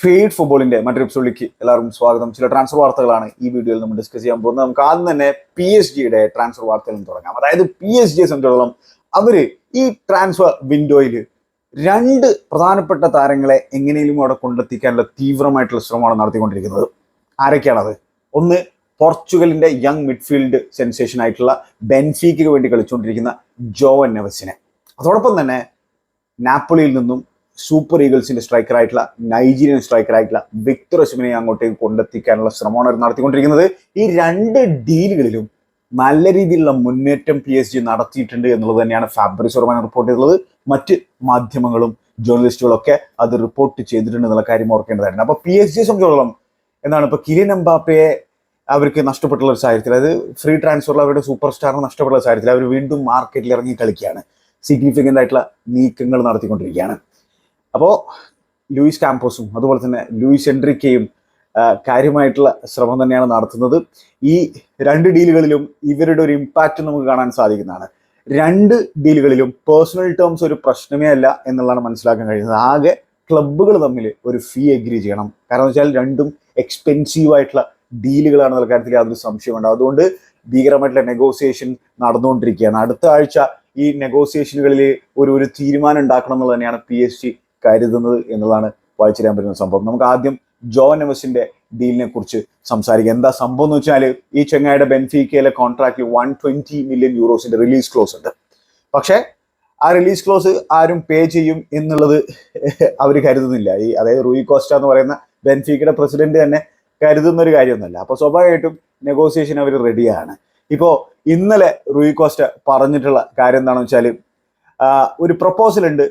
Feed ഫുട്ബോളിന്റെ മറ്റൊരു എപ്പിസോഡിലേക്ക് എല്ലാവർക്കും സ്വാഗതം. ചില ട്രാൻസ്ഫർ വാർത്തകളാണ് ഈ വീഡിയോയിൽ നമ്മൾ ഡിസ്കസ് ചെയ്യാൻ പോകുന്നത്. നമുക്ക് ആദ്യം തന്നെ പി എസ് ജിയുടെ ട്രാൻസ്ഫർ വാർത്തയിൽ തുടങ്ങാം. അതായത് പി എസ് ജിയെ സംബന്ധിച്ചിടത്തോളം അവർ ഈ ട്രാൻസ്ഫർ വിൻഡോയിൽ രണ്ട് പ്രധാനപ്പെട്ട താരങ്ങളെ എങ്ങനെയും അവിടെ കൊണ്ടെത്തിക്കാനുള്ള തീവ്രമായിട്ടുള്ള ശ്രമമാണ് നടത്തിക്കൊണ്ടിരിക്കുന്നത്. ആരൊക്കെയാണത്? ഒന്ന് പോർച്ചുഗലിന്റെ യങ് മിഡ്ഫീൽഡ് സെൻസേഷൻ ആയിട്ടുള്ള ബെൻഫീക്ക് വേണ്ടി കളിച്ചുകൊണ്ടിരിക്കുന്ന ജോവൻ നെവസിനെ. അതോടൊപ്പം തന്നെ നാപ്പോളിയിൽ നിന്നും സൂപ്പർ ഈഗിൾസിന്റെ സ്ട്രൈക്കറായിട്ടുള്ള നൈജീരിയൻ സ്ട്രൈക്കറായിട്ടുള്ള വിക്ടർ അശ്വിനെ അങ്ങോട്ടേക്ക് കൊണ്ടെത്തിക്കാനുള്ള ശ്രമമാണ് അവർ നടത്തിക്കൊണ്ടിരിക്കുന്നത്. ഈ രണ്ട് ഡീലുകളിലും നല്ല രീതിയിലുള്ള മുന്നേറ്റം പി എസ് ജി നടത്തിയിട്ടുണ്ട് എന്നുള്ളത് തന്നെയാണ് ഫാബ്രിസ് ഉറമാൻ റിപ്പോർട്ട് ചെയ്തിട്ടുള്ളത്. മറ്റ് മാധ്യമങ്ങളും ജേർണലിസ്റ്റുകളൊക്കെ അത് റിപ്പോർട്ട് ചെയ്തിട്ടുണ്ട് എന്നുള്ള കാര്യം ഓർക്കേണ്ടതായിരുന്നു അപ്പൊ പി എസ് ജിയെ സംബന്ധിച്ചോളം എന്താണ് ഇപ്പൊ കിലിയൻ എംബാപ്പയെ അവർക്ക് നഷ്ടപ്പെട്ടുള്ള ഒരു സാഹചര്യത്തിൽ അത് ഫ്രീ ട്രാൻസ്ഫറിൽ അവരുടെ സൂപ്പർ സ്റ്റാറിന് നഷ്ടപ്പെട്ടുള്ള സാഹചര്യത്തിൽ അവർ വീണ്ടും മാർക്കറ്റിൽ ഇറങ്ങി കളിക്കുകയാണ്. സിഗ്നിഫിക്കന്റ് ആയിട്ടുള്ള നീക്കങ്ങൾ നടത്തിക്കൊണ്ടിരിക്കുകയാണ്. അപ്പോൾ ലൂയിസ് കാമ്പോസും അതുപോലെ തന്നെ ലൂയിസ് എൻട്രിക്കയും കാര്യമായിട്ടുള്ള ശ്രമം തന്നെയാണ് നടത്തുന്നത്. ഈ രണ്ട് ഡീലുകളിലും ഇവരുടെ ഒരു ഇമ്പാക്റ്റ് നമുക്ക് കാണാൻ സാധിക്കുന്നതാണ്. രണ്ട് ഡീലുകളിലും പേഴ്സണൽ ടേംസ് ഒരു പ്രശ്നമേ അല്ല എന്നുള്ളതാണ് മനസ്സിലാക്കാൻ കഴിയുന്നത്. ആകെ ക്ലബ്ബുകൾ തമ്മിൽ ഒരു ഫീ എഗ്രി ചെയ്യണം. കാരണം വെച്ചാൽ രണ്ടും എക്സ്പെൻസീവ് ആയിട്ടുള്ള ഡീലുകളാണെന്നുള്ള കാര്യത്തിൽ യാതൊരു സംശയമുണ്ട് അതുകൊണ്ട് ഭീകരമായിട്ടുള്ള നെഗോസിയേഷൻ നടന്നുകൊണ്ടിരിക്കുകയാണ്. അടുത്ത ആഴ്ച ഈ നെഗോസിയേഷനുകളിൽ ഒരു ഒരു തീരുമാനം ഉണ്ടാക്കണം എന്നുള്ളത് തന്നെയാണ് പി എസ് ജി കരുതുന്നത് എന്നുള്ളതാണ് വായിച്ചറിയാൻ പറ്റുന്ന സംഭവം. നമുക്ക് ആദ്യം ജോൺ എമസിന്റെ ഡീലിനെ കുറിച്ച് സംസാരിക്കാം. എന്താ സംഭവം എന്ന് വെച്ചാൽ ഈ ചെങ്ങായുടെ ബെൻഫിക്കയിലെ കോൺട്രാക്റ്റിൽ വൺ ട്വന്റി മില്യൺ യൂറോസിന്റെ റിലീസ് ക്ലോസ് ഉണ്ട്. പക്ഷേ ആ റിലീസ് ക്ലോസ് ആരും പേ ചെയ്യും എന്നുള്ളത് അവർ കരുതുന്നില്ല. ഈ അതായത് റൂയി കോസ്റ്റ എന്ന് പറയുന്ന ബെൻഫിക്കയുടെ പ്രസിഡന്റ് തന്നെ കരുതുന്ന ഒരു കാര്യമൊന്നുമല്ല. അപ്പൊ സ്വാഭാവികമായിട്ടും നെഗോസിയേഷൻ അവർ റെഡിയാണ് ഇപ്പോ ഇന്നലെ റൂയി കോസ്റ്റ പറഞ്ഞിട്ടുള്ള കാര്യം എന്താണെന്ന് വെച്ചാൽ ഒരു പ്രപ്പോസൽ ഉണ്ട്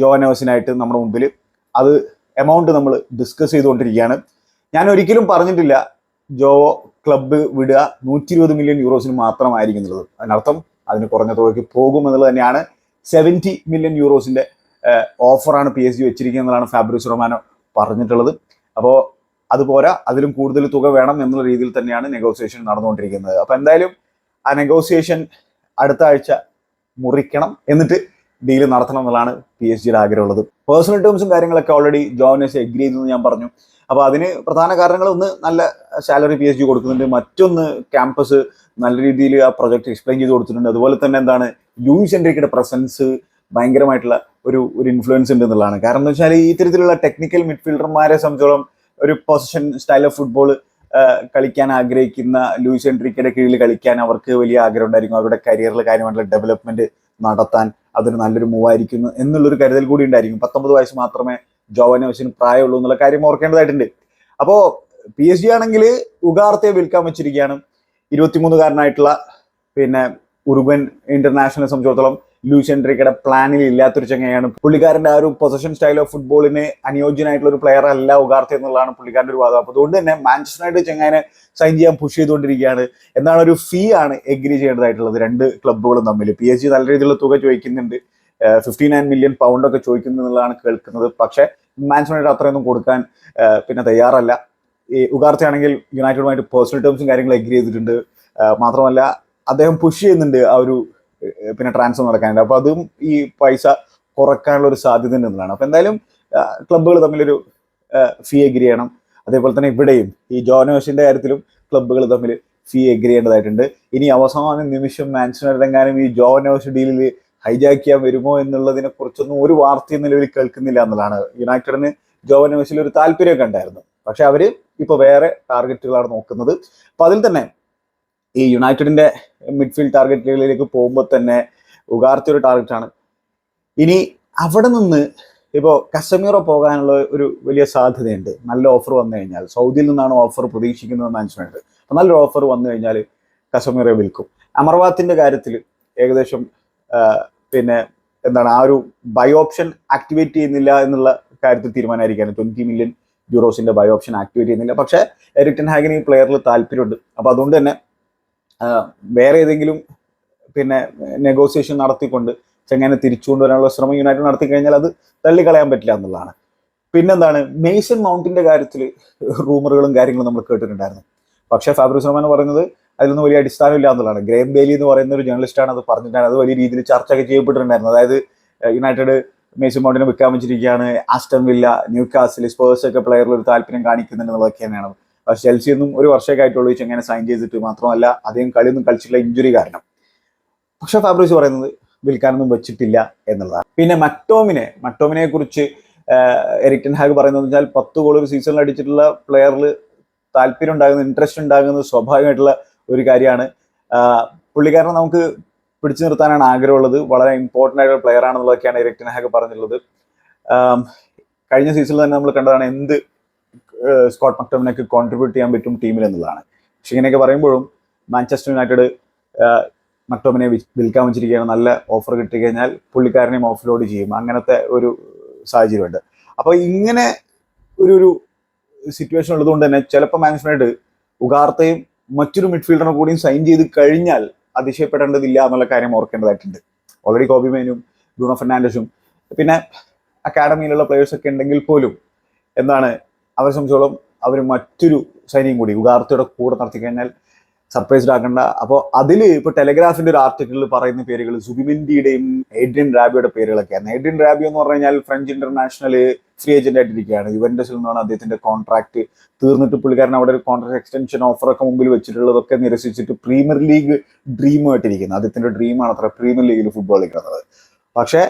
ജോനോസിനായിട്ട് നമ്മുടെ മുമ്പിൽ അത് എമൗണ്ട് നമ്മൾ ഡിസ്കസ് ചെയ്തുകൊണ്ടിരിക്കുകയാണ്. ഞാൻ ഒരിക്കലും പറഞ്ഞിട്ടില്ല ജോ ക്ലബ്ബ് വിടുക നൂറ്റി ഇരുപത് മില്യൺ യൂറോസിന് മാത്രമായിരിക്കും എന്നുള്ളത്. അതിനർത്ഥം അതിന് കുറഞ്ഞ തുകയ്ക്ക് പോകും എന്നുള്ളത് തന്നെയാണ്. സെവന്റി മില്യൺ യൂറോസിന്റെ ഓഫറാണ് പി എസ് ജി വെച്ചിരിക്കുന്നതാണ് ഫാബ്രിസ് റൊമാനോ പറഞ്ഞിട്ടുള്ളത്. അപ്പോൾ അതുപോരാ അതിലും കൂടുതൽ തുക വേണം എന്നുള്ള രീതിയിൽ തന്നെയാണ് നെഗോസിയേഷൻ നടന്നുകൊണ്ടിരിക്കുന്നത്. അപ്പോൾ എന്തായാലും ആ നെഗോസിയേഷൻ അടുത്ത ആഴ്ച മുറിക്കണം. എന്നിട്ട് ഡീൽ നടത്തണം എന്നുള്ളതാണ് പി എസ് ജിയുടെ ആഗ്രഹമുള്ളത്. പേഴ്സണൽ ടേംസും കാര്യങ്ങളൊക്കെ ഓൾറെഡി ജോനസ് എഗ്രി ചെയ്തു ഞാൻ പറഞ്ഞു. അപ്പോൾ അതിന് പ്രധാന കാരണങ്ങൾ ഒന്ന് നല്ല സാലറി പി എസ് ജി കൊടുക്കുന്നുണ്ട്. മറ്റൊന്ന് ക്യാമ്പസ് നല്ല രീതിയിൽ ആ പ്രൊജക്ട് എക്സ്പ്ലെയിൻ ചെയ്ത് കൊടുത്തിട്ടുണ്ട്. അതുപോലെ തന്നെ എന്താണ് ലൂയിസ് എൻട്രിക്കയുടെ പ്രസൻസ് ഭയങ്കരമായിട്ടുള്ള ഒരു ഒരു ഇൻഫ്ലുവൻസ് ഉണ്ട് എന്നുള്ളതാണ്. കാരണം എന്ന് വെച്ചാൽ ഈ തരത്തിലുള്ള ടെക്നിക്കൽ മിഡ്ഫീൽഡർമാരെ സംബന്ധിച്ചോളം ഒരു പൊസിഷൻ സ്റ്റൈൽ ഓഫ് ഫുട്ബോൾ കളിക്കാൻ ആഗ്രഹിക്കുന്ന ലൂയിസ് എൻട്രിക്കയുടെ കീഴിൽ കളിക്കാൻ അവർക്ക് വലിയ ആഗ്രഹം ഉണ്ടായിരിക്കും. അവരുടെ കരിയറിൽ കാര്യമായിട്ടുള്ള ഡെവലപ്മെന്റ് നടത്താൻ അതൊരു നല്ലൊരു മൂവായിരിക്കുന്നു എന്നുള്ളൊരു കരുതൽ കൂടി ഉണ്ടായിരിക്കും. പത്തൊമ്പത് വയസ്സ് മാത്രമേ ജോവനോസിന് പ്രായമുള്ളൂ എന്നുള്ള കാര്യം ഓർക്കേണ്ടതായിട്ടുണ്ട്. അപ്പോൾ പി എസ് ജി ആണെങ്കിൽ ഉഗാർത്തെ വിൽക്കാൻ വെച്ചിരിക്കുകയാണ്. ഇരുപത്തിമൂന്നുകാരനായിട്ടുള്ള പിന്നെ ഉറുഗൻ ഇന്റർനാഷണൽ സംബന്ധിച്ചിടത്തോളം ലൂയിസ് എൻട്രിക്കയുടെ പ്ലാനിൽ ഇല്ലാത്തൊരു ചങ്ങയാണ് പുള്ളിക്കാരന്റെ ആ ഒരു പൊസിഷൻ സ്റ്റൈൽ ഓഫ് ഫുട്ബോളിന് അനുയോജ്യനായിട്ടുള്ള ഒരു പ്ലെയർ അല്ല ഉഗാർത്തി എന്നുള്ളതാണ് പുള്ളിക്കാരന്റെ ഒരു വാദം. അപ്പൊ അതുകൊണ്ട് തന്നെ മാഞ്ചസ്റ്റർ യുണൈറ്റഡ് സൈൻ ചെയ്യാൻ പുഷ് ചെയ്തുകൊണ്ടിരിക്കുകയാണ്. എന്നാണ് ഒരു ഫീ ആണ് എഗ്രി ചെയ്യേണ്ടതായിട്ടുള്ളത് രണ്ട് ക്ലബ്ബുകളും തമ്മിൽ. പി ജി നല്ല രീതിയിലുള്ള തുക ചോദിക്കുന്നുണ്ട്. ഫിഫ്റ്റി നയൻ മില്യൺ പൗണ്ട് ഒക്കെ ചോദിക്കുന്നു എന്നുള്ളതാണ് കേൾക്കുന്നത്. പക്ഷേ യുണൈറ്റഡ് അത്രയൊന്നും കൊടുക്കാൻ പിന്നെ തയ്യാറല്ല. ഈ ഉഗാർത്തെ ആണെങ്കിൽ യുണൈറ്റഡുമായിട്ട് പേഴ്സണൽ ടേംസും കാര്യങ്ങളും എഗ്രി ചെയ്തിട്ടുണ്ട്. മാത്രമല്ല അദ്ദേഹം പുഷ് ചെയ്യുന്നുണ്ട് ആ ഒരു പിന്നെ ട്രാൻസ്ഫർ നടക്കാനുണ്ട്. അപ്പോൾ അതും ഈ പൈസ കുറക്കാനുള്ള ഒരു സാധ്യത ഉണ്ട് എന്നുള്ളതാണ്. അപ്പൊ എന്തായാലും ക്ലബ്ബുകൾ തമ്മിലൊരു ഫീ എഗ്രി ചെയ്യണം. അതേപോലെ തന്നെ ഇവിടെയും ഈ ജോനോസിന്റെ കാര്യത്തിലും ക്ലബ്ബുകൾ തമ്മിൽ ഫീ എഗ്രി ചെയ്യേണ്ടതായിട്ടുണ്ട്. ഇനി അവസാന നിമിഷം മാൻഷനർ എങ്ങാനും ഈ ജോനോസ് ഡീലിൽ ഹൈജാക്ക് ചെയ്യാൻ വരുമോ എന്നുള്ളതിനെ കുറിച്ചൊന്നും ഒരു വാർത്തയും നിലവിൽ കേൾക്കുന്നില്ല എന്നുള്ളതാണ്. യുണൈറ്റഡിന് ജോവനോസിൽ ഒരു താല്പര്യമൊക്കെ ഉണ്ടായിരുന്നു. പക്ഷെ അവർ ഇപ്പോൾ വേറെ ടാർഗറ്റുകളാണ് നോക്കുന്നത്. അപ്പോൾ അതിൽ തന്നെ ഈ യുണൈറ്റഡിന്റെ മിഡ്ഫീൽഡ് ടാർഗറ്റുകളിലേക്ക് പോകുമ്പോൾ തന്നെ ഉഗാർത്തി ടാർഗറ്റാണ്. ഇനി അവിടെ നിന്ന് ഇപ്പോൾ കസമീറോ പോകാനുള്ള ഒരു വലിയ സാധ്യതയുണ്ട്. നല്ല ഓഫർ വന്നു കഴിഞ്ഞാൽ സൗദിയിൽ നിന്നാണ് ഓഫർ പ്രതീക്ഷിക്കുന്നത് മനസ്സിലുണ്ട് അപ്പം നല്ലൊരു ഓഫർ വന്നു കഴിഞ്ഞാൽ കസമീറോ വിൽക്കും. അമർവാത്തിന്റെ കാര്യത്തിൽ ഏകദേശം പിന്നെ എന്താണ് ആ ഒരു ബൈ ഓപ്ഷൻ ആക്ടിവേറ്റ് ചെയ്യുന്നില്ല എന്നുള്ള കാര്യത്തിൽ തീരുമാനമായിരിക്കാണ് ട്വന്റി മില്യൺ യൂറോസിന്റെ ബൈ ഓപ്ഷൻ ആക്ടിവേറ്റ് ചെയ്യുന്നില്ല. പക്ഷേ എരിക്ടൻ ഹാഗിന് ഈ പ്ലെയറിൽ താല്പര്യമുണ്ട്. അപ്പോൾ അതുകൊണ്ട് തന്നെ വേറെ ഏതെങ്കിലും പിന്നെ നെഗോസിയേഷൻ നടത്തിക്കൊണ്ട് ചെങ്ങനെ തിരിച്ചുകൊണ്ട് വരാനുള്ള ശ്രമം യുണൈറ്റഡ് നടത്തി കഴിഞ്ഞാൽ അത് തള്ളിക്കളയാൻ പറ്റില്ല എന്നുള്ളതാണ്. പിന്നെന്താണ്? മെയ്സൺ മൗണ്ടിന്റെ കാര്യത്തിൽ റൂമറുകളും കാര്യങ്ങളും നമ്മൾ കേട്ടിട്ടുണ്ടായിരുന്നു. പക്ഷേ ഫാബ്രിസ് റഹ്മാൻ പറയുന്നത് അതിലൊന്നും വലിയ അടിസ്ഥാനമില്ല എന്നുള്ളതാണ്. ഗ്രേം ബേലി എന്ന് പറയുന്ന ഒരു ജേർണലിസ്റ്റാണ് അത് പറഞ്ഞിട്ടാണ് അത് വലിയ രീതിയിൽ ചർച്ചയൊക്കെ ചെയ്യപ്പെട്ടിട്ടുണ്ടായിരുന്നു അതായത് യുണൈറ്റഡ് മേസൺ മൗണ്ടിനെ വിൽക്കാൻ വെച്ചിരിക്കുകയാണ് Aston Villa Newcastle Spurs ഒക്കെ പ്ലെയറിൽ ഒരു താല്പര്യം കാണിക്കുന്നുണ്ട് എന്നുള്ളതൊക്കെ തന്നെയാണ് പക്ഷെ ചെൽസി ഒന്നും ഒരു വർഷമൊക്കെ ആയിട്ടുള്ളൂ ചെങ്ങനെ സൈൻ ചെയ്തിട്ട്. മാത്രമല്ല അധികം കളിയൊന്നും കളിച്ചിട്ടില്ല ഇഞ്ചുറി കാരണം. പക്ഷെ ഫാബ്രിസ് പറയുന്നത് വിൽക്കാനൊന്നും വെച്ചിട്ടില്ല എന്നുള്ളതാണ്. പിന്നെ മക്ടോമിനെ മക്ടോമിനെ കുറിച്ച് എറിക്ടൻ ഹാഗ് പറയുന്നത് വെച്ചാൽ പത്ത് ഗോൾ ഒരു സീസണിൽ അടിച്ചിട്ടുള്ള പ്ലെയറിൽ താല്പര്യം ഉണ്ടാകുന്നത് ഇൻട്രസ്റ്റ് ഉണ്ടാകുന്നത് സ്വാഭാവികമായിട്ടുള്ള ഒരു കാര്യമാണ്. പുള്ളിക്കാരനെ നമുക്ക് പിടിച്ചു നിർത്താനാണ് ആഗ്രഹമുള്ളത്. വളരെ ഇമ്പോർട്ടന്റ് ആയിട്ടുള്ള പ്ലെയർ ആണെന്നുള്ളതൊക്കെയാണ് എറിക്ടൻ ഹാഗ് പറഞ്ഞിട്ടുള്ളത്. കഴിഞ്ഞ സീസണിൽ തന്നെ നമ്മൾ കണ്ടതാണ് എന്ത് സ്കോട്ട് മക്ടോമിനൊക്കെ കോൺട്രിബ്യൂട്ട് ചെയ്യാൻ പറ്റും ടീമിൽ എന്നുള്ളതാണ്. പക്ഷെ ഇങ്ങനെയൊക്കെ പറയുമ്പോഴും മാഞ്ചസ്റ്റർ യുണൈറ്റഡ് മക്ടോമിനെ വിൽക്കാൻ വെച്ചിരിക്കുകയാണ്. നല്ല ഓഫർ കിട്ടി കഴിഞ്ഞാൽ പുള്ളിക്കാരനെയും ഓഫ് ലോഡ് ചെയ്യും. അങ്ങനത്തെ ഒരു സാഹചര്യമുണ്ട്. അപ്പോൾ ഇങ്ങനെ ഒരു ഒരു സിറ്റുവേഷൻ ഉള്ളതുകൊണ്ട് തന്നെ ചിലപ്പോൾ മാനേജ്മെന്റ് ഉഗാർത്തയും മറ്റൊരു മിഡ്ഫീൽഡറിനെ കൂടിയും സൈൻ ചെയ്ത് കഴിഞ്ഞാൽ അതിശയപ്പെടേണ്ടതില്ല എന്നുള്ള കാര്യം ഓർക്കേണ്ടതായിട്ടുണ്ട്. ഓൾറെഡി കോബി കോബിമേനും ബ്രൂണോ ഫെർണാൻഡസും പിന്നെ അക്കാഡമിയിലുള്ള പ്ലേയേഴ്സ് ഒക്കെ ഉണ്ടെങ്കിൽ പോലും എന്താണ് അവരെ സംബന്ധിച്ചോളം അവർ മറ്റൊരു സൈനിയും കൂടി ഉഗാർത്തയുടെ കൂടെ നടത്തി കഴിഞ്ഞാൽ സർപ്രൈസ്ഡ് ആക്കണ്ട അപ്പോൾ അതിൽ ഇപ്പോൾ ടെലഗ്രാഫിന്റെ ഒരു ആർട്ടിക്കിളിൽ പറയുന്ന പേരുകൾ സുബിമിൻഡിയുടെയും ഏഡ്രിയൻ റാബിയുടെ പേരുകളൊക്കെയാണ്. ഏഡ്രിയൻ റാബി എന്ന് പറഞ്ഞു കഴിഞ്ഞാൽ ഫ്രഞ്ച് ഇന്റർനാഷണൽ ഫ്രീ ഏജന്റ് ആയിട്ടിരിക്കുകയാണ്. യുവൻഡസിൽ നിന്നാണ് അദ്ദേഹത്തിന്റെ കോൺട്രാക്ട് തീർന്നിട്ട് പുള്ളിക്കാരൻ അവിടെ ഒരു കോൺട്രാക്ട് എക്സ്റ്റൻഷൻ ഓഫറൊക്കെ മുമ്പിൽ വെച്ചിട്ടുള്ളതൊക്കെ നിരസിച്ചിട്ട് പ്രീമിയർ ലീഗ് ഡ്രീമായിട്ടിരിക്കുന്നത് അദ്ദേഹത്തിന്റെ ഡ്രീമാണ് അത്ര പ്രീമിയർ ലീഗിൽ ഫുട്ബോൾ കളിക്കുന്നത് പക്ഷേ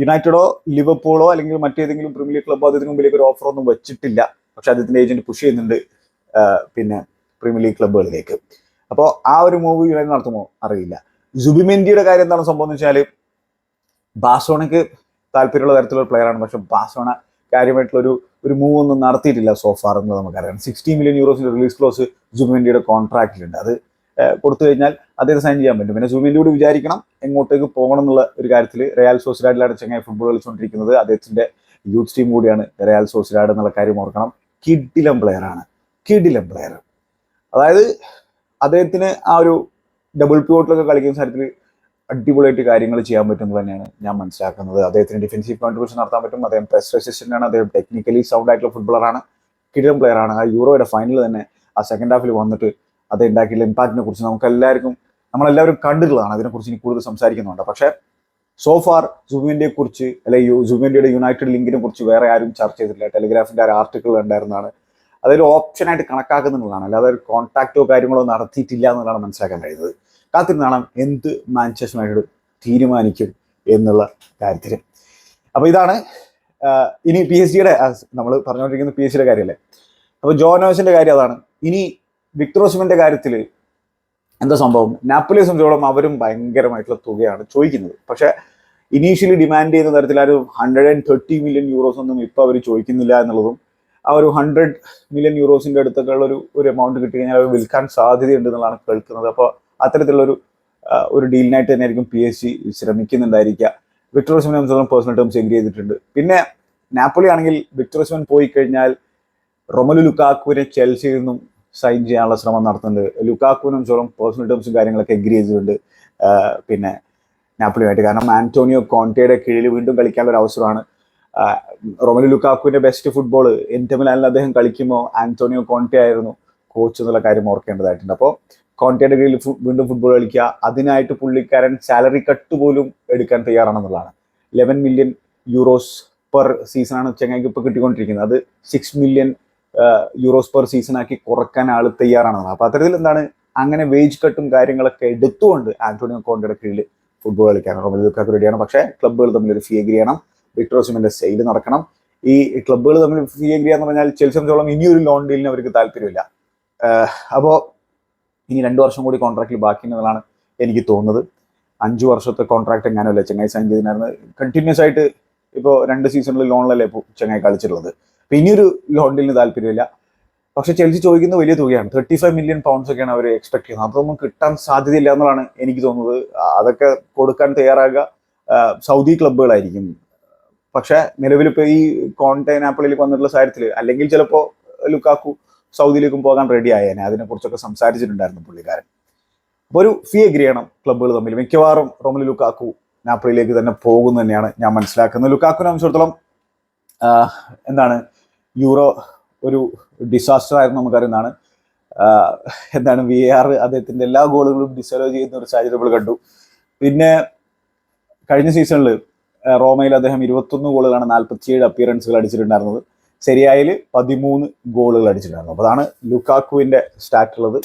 യുണൈറ്റഡോ ലിവർപൂളോ അല്ലെങ്കിൽ മറ്റേതെങ്കിലും പ്രീമിയർ ലീഗ് ക്ലബ്ബോ അതിന് മുമ്പിലേക്ക് ഒരു ഓഫർ ഒന്നും വെച്ചിട്ടില്ല. പക്ഷെ അദ്ദേഹത്തിന്റെ ഏജന്റ് പുഷ് ചെയ്യുന്നുണ്ട് പിന്നെ പ്രീമിയർ ലീഗ് ക്ലബ്ബുകളിലേക്ക്. അപ്പോൾ ആ ഒരു മൂവ് യുണൈറ്റഡ് നടത്തുമോ? അറിയില്ല. ജുബിമെൻഡിയുടെ കാര്യം എന്താണ് സംഭവം എന്ന് വെച്ചാൽ ബാസോണയ്ക്ക് താല്പര്യമുള്ള തരത്തിലുള്ള പ്ലെയറാണ് പക്ഷെ ബാസോണ കാര്യമായിട്ടുള്ള ഒരു മൂവ് ഒന്നും നടത്തിയിട്ടില്ല സോഫാർ എന്ന് നമുക്കറിയാം. സിക്സ്റ്റി മില്യൺ യൂറോസിന്റെ റിലീസ് ക്ലോസ് ജുബിമെൻഡിയുടെ കോൺട്രാക്റ്റിലുണ്ട് അത് കൊടുത്തു കഴിഞ്ഞാൽ അദ്ദേഹം സൈൻ ചെയ്യാൻ പറ്റും. പിന്നെ ജുബിമെൻഡിയോട് വിചാരിക്കണം എങ്ങോട്ടേക്ക് പോകണം എന്നുള്ള ഒരു കാര്യത്തിൽ റയൽ സോസിഡാഡിലാണ് ചെങ്ങായി ഫുട്ബോൾ കളിച്ചുകൊണ്ടിരിക്കുന്നത്. അദ്ദേഹത്തിന്റെ യൂത്ത് ടീം കൂടിയാണ് റയൽ സോസിഡാഡ് എന്നുള്ള കാര്യം ഓർക്കണം. കിഡിലം പ്ലെയർ ആണ്. കിഡിലം പ്ലെയർ അതായത് അദ്ദേഹത്തിന് ആ ഒരു ഡബിൾ പ്യൂട്ടിലൊക്കെ കളിക്കുന്ന സ്ഥലത്തിൽ അടിപൊളിയായിട്ട് കാര്യങ്ങൾ ചെയ്യാൻ പറ്റും എന്ന് തന്നെയാണ് ഞാൻ മനസ്സിലാക്കുന്നത്. അദ്ദേഹത്തിന് ഡിഫൻസീവ് കോൺട്രിബ്യൂഷൻ നടത്താൻ പറ്റും. അദ്ദേഹം പ്രസ് റെസിസ്റ്റന്റ് ആണ്. അദ്ദേഹം ടെക്നിക്കലി സൗണ്ട് ആയിട്ടുള്ള ഫുട്ബോളറാണ് പ്ലെയർ ആണ്. ആ യൂറോയുടെ ഫൈനൽ തന്നെ ആ സെക്കൻഡ് ഹാഫിൽ വന്നിട്ട് അത് ഉണ്ടാക്കിയുള്ള ഇമ്പാക്റ്റിനെ കുറിച്ച് നമുക്ക് എല്ലാവർക്കും നമ്മളെല്ലാവരും കണ്ടിട്ടുള്ളതാണ് അതിനെക്കുറിച്ച് ഇനി കൂടുതൽ സംസാരിക്കുന്നുണ്ട്. പക്ഷേ സോ ഫാർ ജുബിൻഡിയെ കുറിച്ച് അല്ലെ ജുബിന്റെ യുണൈറ്റഡ് ലിങ്കിനെ കുറിച്ച് വേറെ ആരും ചർച്ച ചെയ്തിട്ടില്ല. ടെലിഗ്രാഫിന്റെ ഒരു ആർട്ടിക്കിൾ ഉണ്ടായിരുന്നതാണ്. അതൊരു ഓപ്ഷനായിട്ട് കണക്കാക്കുന്നുള്ളതാണ് അല്ലാതെ ഒരു കോൺടാക്റ്റോ കാര്യങ്ങളോ നടത്തിയിട്ടില്ല എന്നുള്ളതാണ് മനസ്സിലാക്കാൻ കഴിയുന്നത്. കാത്തിരുന്നാണ് എന്ത് മാഞ്ചസ്റ്റർ യുണൈറ്റഡ് തീരുമാനിക്കും എന്നുള്ള കാര്യത്തിൽ അപ്പോൾ ഇതാണ് ഇനി പി എസ് ജിയുടെ നമ്മൾ പറഞ്ഞുകൊണ്ടിരിക്കുന്ന പി എസ് ജിയുടെ കാര്യമല്ലേ? അപ്പൊ ജോനോസിന്റെ കാര്യം അതാണ്. ഇനി വിക്ടർ ഓസ്മിന്റെ കാര്യത്തിൽ എന്താ സംഭവം? നാപ്പോളിയെ സംബന്ധിച്ചോളം അവരും ഭയങ്കരമായിട്ടുള്ള തുകയാണ് ചോദിക്കുന്നത്. പക്ഷെ ഇനീഷ്യലി ഡിമാൻഡ് ചെയ്യുന്ന തരത്തിൽ ആ ഒരു hundred and thirty million euros ഒന്നും ഇപ്പൊ അവർ ചോദിക്കുന്നില്ല എന്നുള്ളതും ആ ഒരു ഹൺഡ്രഡ് മില്യൺ യൂറോസിന്റെ അടുത്തൊക്കെ ഉള്ള ഒരു ഒരു എമൗണ്ട് കിട്ടി കഴിഞ്ഞാൽ അവർ വിൽക്കാൻ സാധ്യതയുണ്ട് എന്നുള്ളതാണ് കേൾക്കുന്നത്. അപ്പോൾ അത്തരത്തിലുള്ള ഒരു ഡീലിനായിട്ട് തന്നെ ആയിരിക്കും പി എസ് ജി ശ്രമിക്കുന്നുണ്ടായിരിക്കുക വിക്ടർ ഓസ്മിനെ സംബന്ധിച്ചോളം പേഴ്സണൽ ടേംസ് എഗ്രി ചെയ്തിട്ടുണ്ട്. പിന്നെ നാപ്പോളി ആണെങ്കിൽ വിക്ടർ ഓസ്മൻ പോയി കഴിഞ്ഞാൽ റൊമലു ലുക്കാക്കുവിനെ ചെൽസിയിൽ നിന്നും സൈൻ ചെയ്യാനുള്ള ശ്രമം നടത്തുന്നുണ്ട്. ലുക്കാക്കുവിനും ചോറും പേഴ്സണൽ ടേംസും കാര്യങ്ങളൊക്കെ എഗ്രി ചെയ്തിട്ടുണ്ട്. പിന്നെ നാപ്പിളിയുമായിട്ട്. കാരണം ആന്റോണിയോ കോൺറ്റയുടെ കീഴിൽ വീണ്ടും കളിക്കാനുള്ള ഒരു അവസരമാണ്. റൊമലു ലുക്കാക്കുവിന്റെ ബെസ്റ്റ് ഫുട്ബോൾ എന്റമിലാനിൽ അദ്ദേഹം കളിക്കുമ്പോൾ ആന്റോണിയോ കോൺറ്റെ ആയിരുന്നു കോച്ച് എന്നുള്ള കാര്യം ഓർക്കേണ്ടതായിട്ടുണ്ട്. അപ്പോൾ കോൺറ്റയുടെ കീഴിൽ വീണ്ടും ഫുട്ബോൾ കളിക്കുക അതിനായിട്ട് പുള്ളിക്കാരൻ സാലറി കട്ട് പോലും എടുക്കാൻ തയ്യാറാണെന്നുള്ളതാണ്. ലെവൻ മില്യൺ യൂറോസ് പെർ സീസണാണ് ചെങ്ങായിക്ക് ഇപ്പോൾ കിട്ടിക്കൊണ്ടിരിക്കുന്നത്. അത് six million euros per season ആക്കി കുറയ്ക്കാൻ ആൾ തയ്യാറാണെന്നാണ്. അപ്പോൾ അത്തരത്തിൽ എന്താണ് അങ്ങനെ വേജ് കട്ടും കാര്യങ്ങളൊക്കെ എടുത്തുകൊണ്ട് ആന്റോണിയോ കോണ്ടയുടെ കീഴിൽ ഫുട്ബോൾ കളിക്കാൻ റൊമലു ലുക്കാക്ക് റെഡിയാണ് പക്ഷേ ക്ലബ്ബുകൾ തമ്മിൽ ഒരു ഫീ എഗ്രി ചെയ്യണം. വിക്ടർ ഓസിമിന്റെ സെയിൽ നടക്കണം. ഈ ക്ലബ്ബുകൾ തമ്മിൽ ഫീ എഗ്രി എന്ന് പറഞ്ഞാൽ ചെൽസിയോളം ഇനിയൊരു ലോൺ ഡീലിന് അവർക്ക് താല്പര്യമില്ല. അപ്പോൾ ഇനി രണ്ട് വർഷം കൂടി കോൺട്രാക്റ്റിൽ ബാക്കി എന്നുള്ളതാണ് എനിക്ക് തോന്നുന്നത്. അഞ്ചു വർഷത്തെ കോൺട്രാക്ട് എങ്ങാനുമല്ല? ചെങ്ങായി സൈൻ ചെയ്തിരുന്നത് കണ്ടിന്യൂസ് ആയിട്ട് ഇപ്പോൾ രണ്ട് സീസണിൽ ലോണിലല്ലേ ഇപ്പോൾ ചെങ്ങായി കളിച്ചിട്ടുള്ളത്? അപ്പൊ ഒരു ലോൺ താല്പര്യമില്ല. പക്ഷെ ചെൽസി ചോദിക്കുന്ന വലിയ തുകയാണ്. തേർട്ടി ഫൈവ് മില്യൺ പൗണ്ട്സ് ഒക്കെയാണ് അവർ എക്സ്പെക്ട് ചെയ്യുന്നത്. അതൊന്നും കിട്ടാൻ സാധ്യതയില്ല എന്നുള്ളതാണ് എനിക്ക് തോന്നുന്നത്. അതൊക്കെ കൊടുക്കാൻ തയ്യാറാകുക സൗദി ക്ലബ്ബുകളായിരിക്കും. പക്ഷെ നിലവിൽ ഈ ആപ്പിളിൽ വന്നിട്ടുള്ള സാഹചര്യത്തിൽ അല്ലെങ്കിൽ ചിലപ്പോ ലുക്കാക്കു സൗദിയിലേക്കും പോകാൻ റെഡി ആയേനെ. അതിനെക്കുറിച്ചൊക്കെ സംസാരിച്ചിട്ടുണ്ടായിരുന്നു പുള്ളിക്കാരൻ. അപ്പോൾ ഒരു ഫീ എഗ്രി ചെയ്യണം ക്ലബ്ബുകൾ തമ്മിൽ. മിക്കവാറും റോമിൽ ലുക്കാക്കു നാപ്പിളിലേക്ക് തന്നെ പോകുന്നു തന്നെയാണ് ഞാൻ മനസ്സിലാക്കുന്നത്. ലുക്കാക്കുനെ സംബന്ധിച്ചിടത്തോളം എന്താണ് യൂറോ ഒരു ഡിസാസ്റ്റർ ആയിരുന്നു നമുക്കറിയുന്നതാണ്. എന്താണ് വി ആർ അദ്ദേഹത്തിന്റെ എല്ലാ ഗോളുകളും ഡിസേർവ് ചെയ്യുന്ന ഒരു സാഹചര്യം നമ്മൾ കണ്ടു. പിന്നെ കഴിഞ്ഞ സീസണിൽ റോമയിൽ അദ്ദേഹം ഇരുപത്തൊന്ന് ഗോളുകളാണ് നാൽപ്പത്തിയേഴ് അപ്പിയറൻസുകൾ അടിച്ചിട്ടുണ്ടായിരുന്നത്. ശരിയായിൽ പതിമൂന്ന് ഗോളുകൾ അടിച്ചിട്ടുണ്ടായിരുന്നു. അപ്പോൾ അതാണ് ലുക്കാക്കുവിന്റെ സ്റ്റാറ്റ് ഉള്ളത്.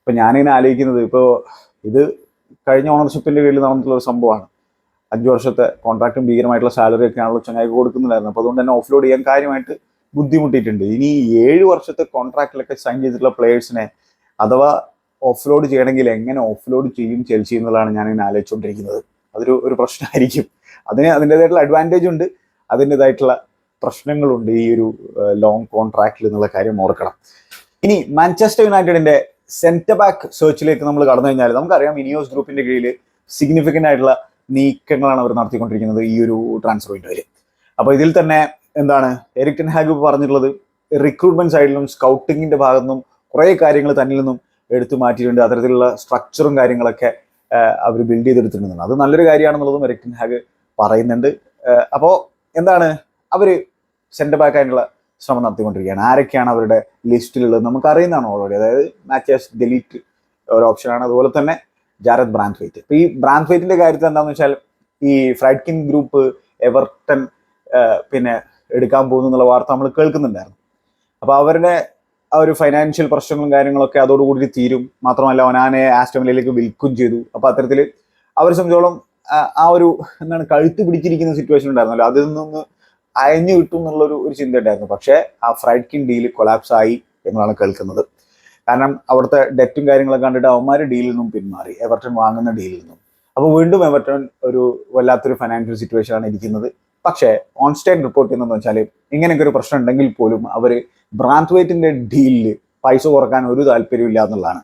ഇപ്പൊ ഞാനിങ്ങനെ ആലോചിക്കുന്നത് ഇപ്പോൾ ഇത് കഴിഞ്ഞ ഓണർഷിപ്പിന്റെ കീഴിൽ നടന്നിട്ടുള്ള ഒരു സംഭവമാണ്. അഞ്ചു വർഷത്തെ കോൺട്രാക്റ്റും ഭീകരമായിട്ടുള്ള സാലറി ഒക്കെ ഒക്കെയാണല്ലോ ചങ്ങായി കൊടുക്കുന്നുണ്ടായിരുന്നു അപ്പോൾ അതുകൊണ്ട് തന്നെ ഓഫ്ലോഡ് ചെയ്യാൻ കാര്യമായിട്ട് ബുദ്ധിമുട്ടിയിട്ടുണ്ട്. ഇനി ഏഴ് വർഷത്തെ കോൺട്രാക്റ്റിലൊക്കെ സൈൻ ചെയ്തിട്ടുള്ള പ്ലേയേഴ്സിനെ അഥവാ ഓഫ് ലോഡ് ചെയ്യണമെങ്കിൽ എങ്ങനെ ഓഫ് ലോഡ് ചെയ്യും ചെൽസി എന്നുള്ളതാണ് ഞാൻ ഇങ്ങനെ ആലോചിച്ചുകൊണ്ടിരിക്കുന്നത്. അതൊരു ഒരു പ്രശ്നമായിരിക്കും. അതിന് അതിന്റെതായിട്ടുള്ള അഡ്വാന്റേജ് ഉണ്ട്. അതിന്റെതായിട്ടുള്ള പ്രശ്നങ്ങളുണ്ട് ഈ ഒരു ലോങ് കോൺട്രാക്റ്റിൽ എന്നുള്ള കാര്യം ഓർക്കണം. ഇനി മാഞ്ചസ്റ്റർ യുണൈറ്റഡിന്റെ സെന്റർ ബാക്ക് സെർച്ചിലേക്ക് നമ്മൾ കടന്നു കഴിഞ്ഞാൽ നമുക്കറിയാം ഇനിയോസ് ഗ്രൂപ്പിന്റെ കീഴിൽ സിഗ്നിഫിക്കന്റ് ആയിട്ടുള്ള നീക്കങ്ങളാണ് അവർ നടത്തിക്കൊണ്ടിരിക്കുന്നത് ഈ ഒരു ട്രാൻസ്ഫർ വിൻഡോയിൽ അപ്പോൾ ഇതിൽ തന്നെ എന്താണ്? എറിക് ടെൻ ഹാഗ് പറഞ്ഞിട്ടുള്ളത്. റിക്രൂട്ട്മെന്റ് സൈഡിൽ നിന്നും സ്കൗട്ടിങ്ങിന്റെ ഭാഗത്തുനിന്നും കുറേ കാര്യങ്ങൾ തന്നിൽ നിന്നും എടുത്തു മാറ്റിയിട്ടുണ്ട്. അത്തരത്തിലുള്ള സ്ട്രക്ചറും കാര്യങ്ങളൊക്കെ അവർ ബിൽഡ് ചെയ്തെടുത്തിട്ടുണ്ട് അത് നല്ലൊരു കാര്യമാണെന്നുള്ളതും എറിക് ടെൻ ഹാഗ് പറയുന്നുണ്ട്. അപ്പോൾ എന്താണ്? അവർ സെന്റർ ബാക്ക് ആയിട്ടുള്ള ശ്രമം നടത്തിക്കൊണ്ടിരിക്കുകയാണ്. ആരൊക്കെയാണ് അവരുടെ ലിസ്റ്റിലുള്ളത് നമുക്ക് അറിയുന്നതാണ് ഓൾറെഡി അതായത് മാച്ചേഴ്സ് ഡെലീറ്റ് ഒരു ഓപ്ഷനാണ് അതുപോലെ തന്നെ ജാരത് ബ്രാൻഡ് ഫൈറ്റ് ഈ ബ്രാൻഡ് ഫൈറ്റിന്റെ കാര്യത്തിൽ എന്താണെന്ന് വെച്ചാൽ ഈ ഫ്രൈഡ്കിൻ ഗ്രൂപ്പ് എവർട്ടൺ പിന്നെ എടുക്കാൻ പോകുന്നു എന്നുള്ള വാർത്ത നമ്മൾ കേൾക്കുന്നുണ്ടായിരുന്നു. അപ്പോൾ അവരുടെ ആ ഒരു ഫൈനാൻഷ്യൽ പ്രശ്നങ്ങളും കാര്യങ്ങളൊക്കെ അതോടുകൂടി തീരും. മാത്രമല്ല ഒനാനെ ആസ്റ്റമിലേക്ക് വിൽക്കും ചെയ്തു. അപ്പോൾ അത്തരത്തിൽ അവരെ സംബന്ധിച്ചോളം ആ- ഒരു എന്താണ് കഴുത്ത് പിടിച്ചിരിക്കുന്ന സിറ്റുവേഷൻ ഉണ്ടായിരുന്നല്ലോ. അതിൽ നിന്ന് അയഞ്ഞു കിട്ടും എന്നുള്ളൊരു ഒരു ചിന്ത ഉണ്ടായിരുന്നു. പക്ഷേ ആ ഫ്രൈഡ്കിൻ ഡീൽ കൊളാപ്സ് ആയി എന്നാണ് കേൾക്കുന്നത്. കാരണം അവിടുത്തെ ഡെറ്റും കാര്യങ്ങളൊക്കെ കണ്ടിട്ട് അവന്മാർ ഡീലിൽ നിന്നും പിന്മാറി. എവർട്ടൺ വാങ്ങുന്ന ഡീലിൽ നിന്നും. അപ്പോൾ വീണ്ടും എവർട്ടൺ ഒരു വല്ലാത്തൊരു ഫൈനാൻഷ്യൽ സിറ്റുവേഷനാണ് ഇരിക്കുന്നത്. പക്ഷേ സ്റ്റേറ്റ് റിപ്പോർട്ട് ചെയ്യുന്നതെന്ന് വെച്ചാൽ ഇങ്ങനെയൊക്കെ ഒരു പ്രശ്നം ഉണ്ടെങ്കിൽ പോലും അവർ ബ്രാൻഡ് വെയ്റ്റിന്റെ ഡീലിൽ പൈസ കുറയ്ക്കാൻ ഒരു താല്പര്യമില്ല എന്നുള്ളതാണ്.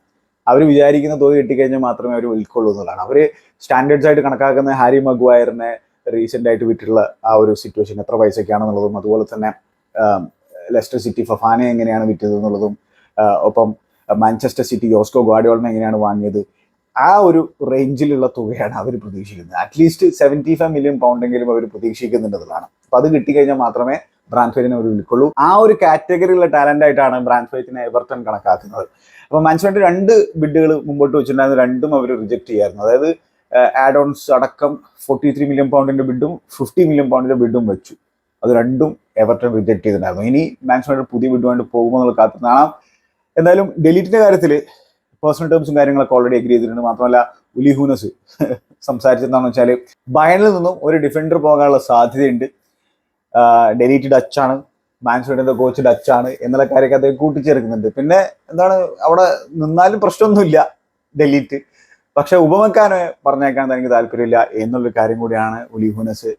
അവർ വിചാരിക്കുന്ന തുക കിട്ടിക്കഴിഞ്ഞാൽ മാത്രമേ അവർ ഉൾക്കൊള്ളൂ എന്നുള്ളതാണ്. അവർ സ്റ്റാൻഡേർഡ്സ് ആയിട്ട് കണക്കാക്കുന്ന ഹാരി മഗ്വയറിനെ റീസെന്റ് ആയിട്ട് വിട്ടിട്ടുള്ള ആ ഒരു സിറ്റുവേഷൻ എത്ര പൈസയ്ക്കാണെന്നുള്ളതും അതുപോലെ തന്നെ ലെസ്റ്റർ സിറ്റി ഫഫാനെ എങ്ങനെയാണ് വിറ്റത് എന്നുള്ളതും ഒപ്പം മാഞ്ചസ്റ്റർ സിറ്റി യോസ്കോ ഗാഡിയോളിനെ എങ്ങനെയാണ് വാങ്ങിയത് ആ ഒരു റേഞ്ചിലുള്ള തുകയാണ് അവർ പ്രതീക്ഷിക്കുന്നത്. At least seventy five million പൗണ്ടെങ്കിലും അവർ പ്രതീക്ഷിക്കുന്നുണ്ടെന്നുള്ളതാണ്. അപ്പൊ അത് കിട്ടിക്കഴിഞ്ഞാൽ മാത്രമേ ബ്രാൻഡ് ഫൈറ്റിനെ അവർ വിൽക്കുള്ളൂ ആ ഒരു കാറ്റഗറിയിലുള്ള ടാലന്റ് ആയിട്ടാണ് ബ്രാൻഡ്ഫേറ്റിനെ എവർട്ടൺ കണക്കാക്കുന്നത്. അപ്പൊ മാൻസ്മെന്റ് രണ്ട് ബിഡുകൾ മുമ്പോട്ട് വെച്ചിട്ടുണ്ടായിരുന്നു. രണ്ടും അവർ റിജക്ട് ചെയ്യായിരുന്നു. അതായത് ആഡ് ഓൺസ് അടക്കം ഫോർട്ടി ത്രീ മില്യൺ പൗണ്ടിന്റെ ബിഡും ഫിഫ്റ്റി മില്യൺ പൗണ്ടിന്റെ ബിഡും വെച്ചു. അത് രണ്ടും എവർട്ടൺ റിജക്ട് ചെയ്തിട്ടുണ്ടായിരുന്നു. ഇനി മാൻസ്മെന്റ് പുതിയ ബിഡുമായിട്ട് പോകുമോ എന്നുള്ള കാണാം എന്തായാലും ഡെലീറ്റിന്റെ കാര്യത്തിൽ പേഴ്സണൽ ടേംസും കാര്യങ്ങളൊക്കെ ഓൾറെഡി അഗ്രി ചെയ്തിട്ടുണ്ട്. മാത്രമല്ല ഉലിഹൂനസ് സംസാരിച്ചതെന്താണെന്ന് വെച്ചാൽ ബയണിൽ നിന്നും ഒരു ഡിഫൻഡർ പോകാനുള്ള സാധ്യതയുണ്ട്. ഡെലീറ്റ് ഡച്ചാണ് മാൻസ്വേഡിന്റെ കോച്ച് ഡച്ചാണ് എന്നുള്ള കാര്യമൊക്കെ അദ്ദേഹം കൂട്ടിച്ചേർക്കുന്നുണ്ട്. പിന്നെ എന്താണ് അവിടെ നിന്നാലും പ്രശ്നമൊന്നുമില്ല ഡെലീറ്റ് പക്ഷെ ഉപമക്കാനെ പറഞ്ഞേക്കാൻ എനിക്ക് താല്പര്യമില്ല എന്നുള്ളൊരു കാര്യം കൂടിയാണ് ഉലിഹുനസ്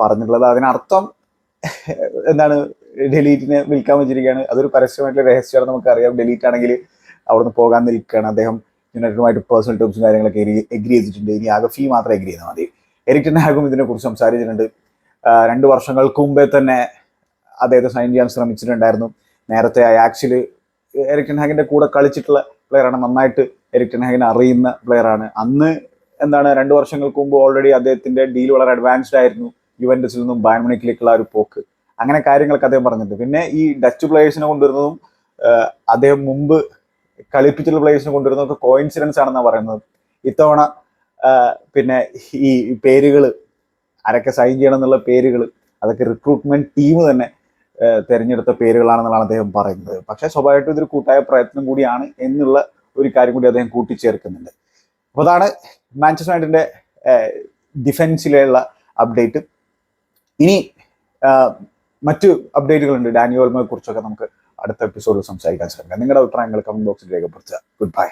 പറഞ്ഞിട്ടുള്ളത്. അതിനർത്ഥം എന്താണ് ഡെലീറ്റിനെ വിൽക്കാൻ വെച്ചിരിക്കുകയാണ്. അതൊരു പരസ്യമായിട്ടുള്ള രഹസ്യമാണ് നമുക്കറിയാം. ഡെലീറ്റ് ആണെങ്കിൽ അവിടുന്ന് പോകാൻ നിൽക്കുകയാണ്. അദ്ദേഹം യുണൈറ്റഡുമായിട്ട് പേഴ്സണൽ ടേംസും കാര്യങ്ങളൊക്കെ എഗ്രി ചെയ്തിട്ടുണ്ട്. ഇനി ആകെ ഫീ മാത്രം എഗ്രി ചെയ്താൽ മതി. എരിക്ടൻ ഹാഗും ഇതിനെക്കുറിച്ച് സംസാരിച്ചിട്ടുണ്ട്. രണ്ട് വർഷങ്ങൾക്ക് മുമ്പേ തന്നെ അദ്ദേഹത്തെ സൈൻ ചെയ്യാൻ ശ്രമിച്ചിട്ടുണ്ടായിരുന്നു. നേരത്തെ അയാക്സിൽ എരിക്ടൻ ഹാഗിന്റെ കൂടെ കളിച്ചിട്ടുള്ള പ്ലെയറാണ് നന്നായിട്ട് എരിക്ടൻ ഹാഗിനെ അറിയുന്ന പ്ലെയറാണ് അന്ന് എന്താണ് രണ്ട് വർഷങ്ങൾക്ക് മുമ്പ് ഓൾറെഡി അദ്ദേഹത്തിന്റെ ഡീൽ വളരെ അഡ്വാൻസ്ഡ് ആയിരുന്നു. യുവൻഡസിൽ നിന്നും ബാൻമണിക്കിലേക്കുള്ള ഒരു പോക്ക്. അങ്ങനെ കാര്യങ്ങളൊക്കെ അദ്ദേഹം പറഞ്ഞിട്ടുണ്ട്. പിന്നെ ഈ ഡച്ച് പ്ലേയേഴ്സിനെ കൊണ്ടുവരുന്നതും അദ്ദേഹം മുമ്പ് കളിപ്പിച്ചിട്ടുള്ള പ്ലേയേഴ്സിനെ കൊണ്ടുവരുന്നത് കോയിൻസിഡൻസ് ആണെന്നാണ് പറയുന്നത്. ഇത്തവണ പിന്നെ ഈ പേരുകൾ ആരൊക്കെ സൈൻ ചെയ്യണം എന്നുള്ള പേരുകൾ അതൊക്കെ റിക്രൂട്ട്മെന്റ് ടീം തന്നെ തിരഞ്ഞെടുത്ത പേരുകളാണെന്നാണ് അദ്ദേഹം പറയുന്നത്. പക്ഷേ സ്വാഭാവികമായിട്ടും ഇതൊരു കൂട്ടായ പ്രയത്നം കൂടിയാണ് എന്നുള്ള ഒരു കാര്യം കൂടി അദ്ദേഹം കൂട്ടിച്ചേർക്കുന്നുണ്ട്. അപ്പോൾ അതാണ് മാഞ്ചസ്റ്റർ യുണൈറ്റഡിന്റെ ഡിഫൻസിലുള്ള അപ്ഡേറ്റ് ഇനി മറ്റു അപ്ഡേറ്റുകളുണ്ട് ഡാനിയോൾമയെ കുറിച്ചൊക്കെ നമുക്ക് അടുത്ത എപ്പിസോഡിൽ സംസാരിക്കാൻ ശ്രമിക്കാം. നിങ്ങളുടെ അഭിപ്രായങ്ങൾ കമന്റ് ബോക്സിൽ രേഖപ്പെടുത്തുക. Good bye